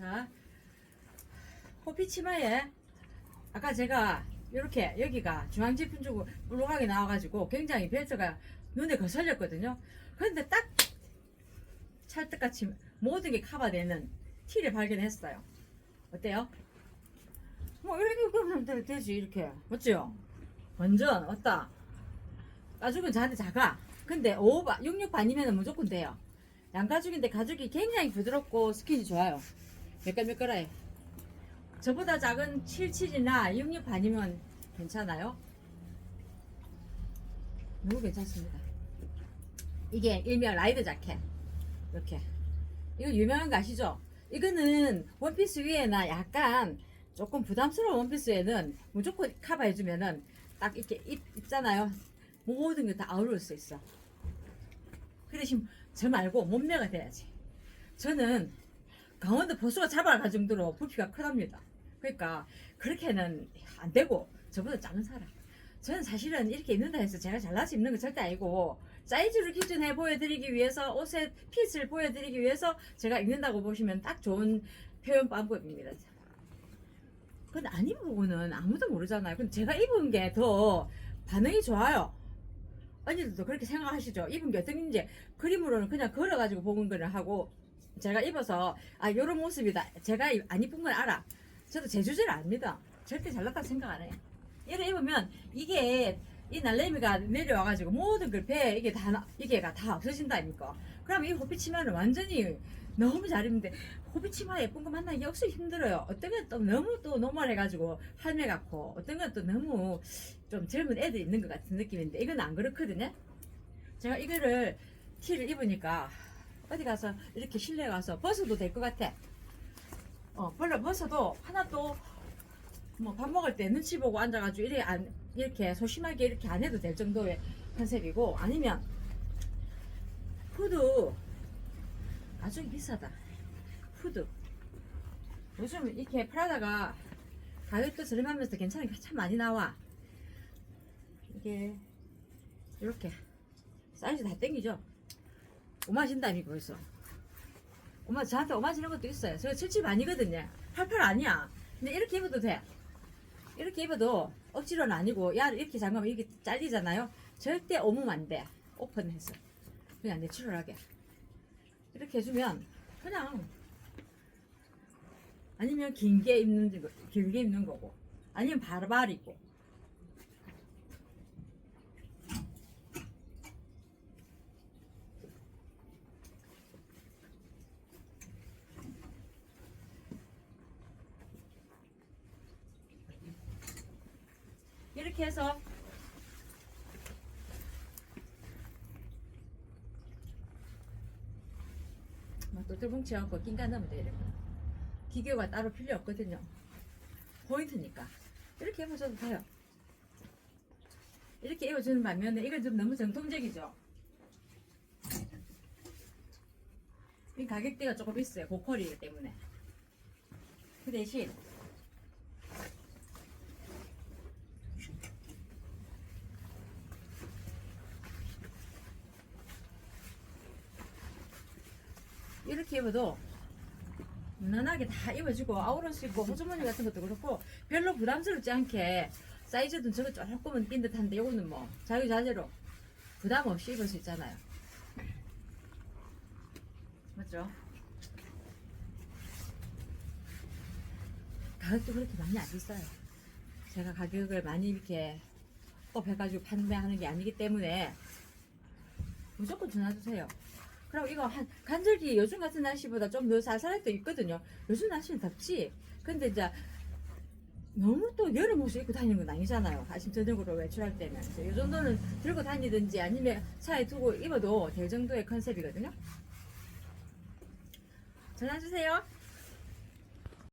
자, 호피 치마에 아까 제가 이렇게 여기가 중앙지품 주고 물렁하게 나와가지고 굉장히 벨트가 눈에 거슬렸거든요. 그런데 딱 찰떡같이 모든 게 커버되는 티를 발견했어요. 어때요? 뭐 이렇게 그러면 되- 되지 이렇게 맞죠? 완전 왔다. 가죽은 저한테 작아. 근데 5바, 66 반이면 무조건 돼요. 양가죽인데 가죽이 굉장히 부드럽고 스킨이 좋아요. 매끌매끌해. 저보다 작은 77이나 66 반이면 괜찮아요. 너무 괜찮습니다. 이게 일명 라이드 자켓. 이렇게. 이거 유명한 거 아시죠? 이거는 원피스 위에나 약간 조금 부담스러운 원피스에는 무조건 커버해주면은 딱 이렇게 입, 입잖아요. 모든 게 다 아우를 수 있어. 그 대신 저 말고 몸매가 돼야지. 저는 강원도 보수가 잡아갈 정도로 부피가 크답니다. 그러니까 그렇게는 안 되고 저보다 작은 사람. 저는 사실은 이렇게 입는다 해서 제가 잘나서 입는 거 절대 아니고 사이즈를 기준해 보여드리기 위해서 옷의 핏을 보여드리기 위해서 제가 입는다고 보시면 딱 좋은 표현 방법입니다. 근데 안 입어보고는 아무도 모르잖아요. 근데 제가 입은 게 더 반응이 좋아요. 언니들도 그렇게 생각하시죠? 입은 게 어떤지 그림으로는 그냥 걸어가지고 보는 거를 하고 제가 입어서 아 요런 모습이다. 제가 이- 안 이쁜 건 알아. 저도 제 주제를 압니다. 절대 잘났다고 생각 안 해요. 이래 입으면 이게 이 날래미가 내려와가지고 모든 걸배 이게 다 나- 이게가 다 없어진다 아닙니까? 그럼 이 호피 치마는 완전히 너무 잘 입는데 호피 치마 예쁜 거 만나기 역시 힘들어요. 어떤 건 또 너무 또 노멀해가지고 할매 같고 어떤 건 또 너무 좀 젊은 애들 입는 것 같은 느낌인데 이건 안 그렇거든요. 제가 이거를 티를 입으니까 어디 가서 이렇게 실내 가서 벗어도 될 것 같아. 어, 벌러 벗어도 하나도 뭐밥 먹을 때 눈치 보고 앉아가지고 이렇게 안 이렇게 소심하게 이렇게 안 해도 될 정도의 컨셉이고 아니면 후드 아주 비싸다. 후드 요즘 이렇게 프라다가 가격도 저렴하면서 괜찮은 게 참 많이 나와. 이게 이렇게 사이즈 다 땡기죠. 오마진다니까 벌써. 오마 저한테 오마지는 것도 있어요. 저77 아니거든요. 88 아니야. 근데 이렇게 입어도 돼. 이렇게 입어도 억지로는 아니고 야 이렇게 잠가면 이게 잘리잖아요. 절대 오면 안 돼. 오픈해서 그냥 내추럴하게 이렇게 해주면 그냥 아니면 긴 게 입는 거 길게 입는 거고 아니면 바르바리고 이렇게 해서. 막 또들뭉치 않고 낀가 넣으면 돼 이렇게. 기교가 따로 필요 없거든요. 포인트니까. 이렇게 해보셔도 돼요. 이렇게 입어주는 반면에 이건 좀 너무 정통적이죠? 이 가격대가 조금 있어요 고퀄이기 때문에. 그 대신 이렇게 입어도 무난하게 다 입어주고 아우럴 수 있고 호주머니 같은 것도 그렇고 별로 부담스럽지 않게 사이즈도 저거 조금은 낀 듯한데 이거는 뭐 자유자재로 부담 없이 입을 수 있잖아요. 맞죠? 가격도 그렇게 많이 안 비싸요. 제가 가격을 많이 이렇게 업 해가지고 판매하는 게 아니기 때문에 무조건 전화 주세요 그럼 이거 한 간절기 요즘 같은 날씨보다 좀더 쌀쌀할 때 있거든요. 요즘 날씨는 덥지. 근데 이제 너무 또 여름 옷을 입고 다니는 건 아니잖아요. 아침 저녁으로 외출할 때는. 이 정도는 들고 다니든지 아니면 차에 두고 입어도 될 정도의 컨셉이거든요. 전화 주세요.